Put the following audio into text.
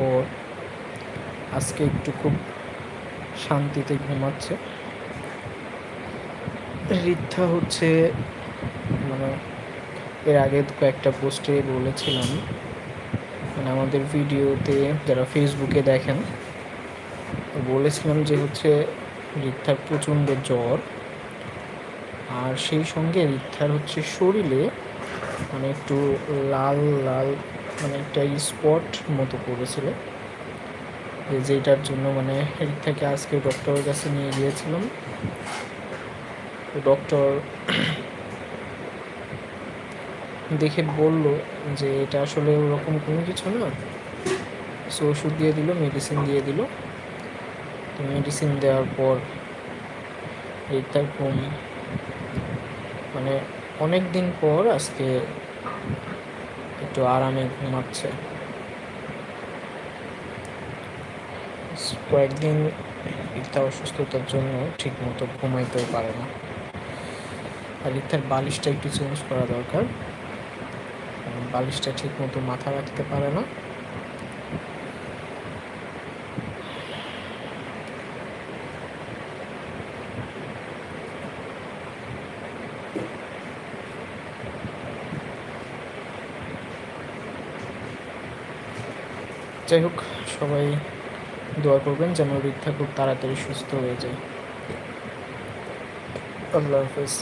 পর আজকে একটু খুব শান্তিতে ঘুমাচ্ছে। রিদ্ধা হচ্ছে মানে এর আগে কয়েকটা পোস্টে বলেছিলাম মানে আমাদের ভিডিওতে যারা ফেসবুকে দেখেন, বলেছিলাম যে হচ্ছে রিদ্ধার প্রচণ্ড জ্বর। আর সেই সঙ্গে রিদ্ধার হচ্ছে শরীরে মানে একটু লাল লাল মানে একটা স্পট মতো পড়েছিল যেটার জন্য মানে এর থেকে আজকে ডক্টরের কাছে নিয়ে গিয়েছিলাম। ডক্টর দেখে বলল যে এটা আসলে ওরকম কোনো কিছু না। সো ওষুধ দিয়ে দিল মেডিসিন দিয়ে দিল। তো মেডিসিন দেওয়ার পর ঘুম মানে অনেক দিন পর আজকে একটু আরামে ঘুমাচ্ছে। কয়েকদিন রিক্তা অসুস্থতার জন্য ঠিক মতো ঘুমাইতেও পারে না। আর রিক্তার বালিশটা একটু চেঞ্জ করা দরকার। বালিশটা ঠিক মতো মাথা রাখতে পারে না। যাই হোক সবাই দোয়া করবেন যেন রিক্তা খুব তাড়াতাড়ি সুস্থ হয়ে যায়। আল্লাহ হাফেজ।